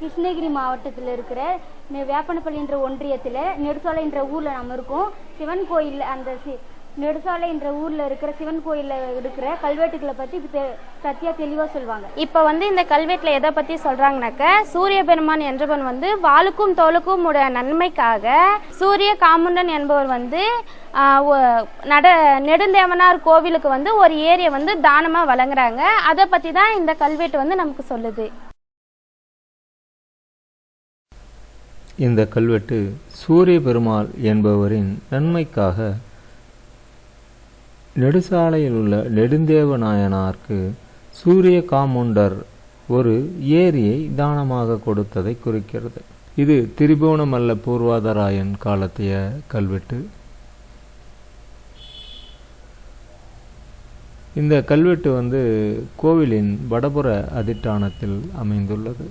கிருஷ்ணகிரி மாவட்டத்தில் இருக்கிற நெ- வேப்பனப்பள்ளின்ற ஒன்றியத்தில் நெடுசோலைன்ற ஊரில் நம்ம இருக்கோம். சிவன் கோயில் அந்த சி நெடுசாலைன்ற ஊரில் இருக்கிற சிவன் கோயிலில் இருக்கிற கல்வெட்டுகளை பற்றி சத்யா தெளிவாக சொல்லுவாங்க இப்போ வந்து இந்த கல்வெட்டில் எதை பற்றி சொல்றாங்கனாக்க சூரிய பெருமான் என்றவன் வந்து வாளுக்கும் தோலுக்கும் உடைய நன்மைக்காக சூரிய காமுண்டன் என்பவர் வந்து நட நெடுந்தேவனார் கோவிலுக்கு வந்து ஒரு ஏரியை வந்து தானமாக வழங்குறாங்க. அதை பற்றி தான் இந்த கல்வெட்டு வந்து நமக்கு சொல்லுது. இந்த கல்வெட்டு சூரிய பெருமாள் என்பவரின் நன்மைக்காக நெடுசாலையில் உள்ள நெடுந்தேவ நாயனாருக்கு சூரிய காமுண்டர் ஒரு ஏரியை தானமாக கொடுத்ததை குறிக்கிறது. இது திரிபுவனமல்ல பூர்வாதராயன் காலத்திய கல்வெட்டு. இந்த கல்வெட்டு வந்து கோவிலின் வடபுற அதிட்டானத்தில் அமைந்துள்ளது.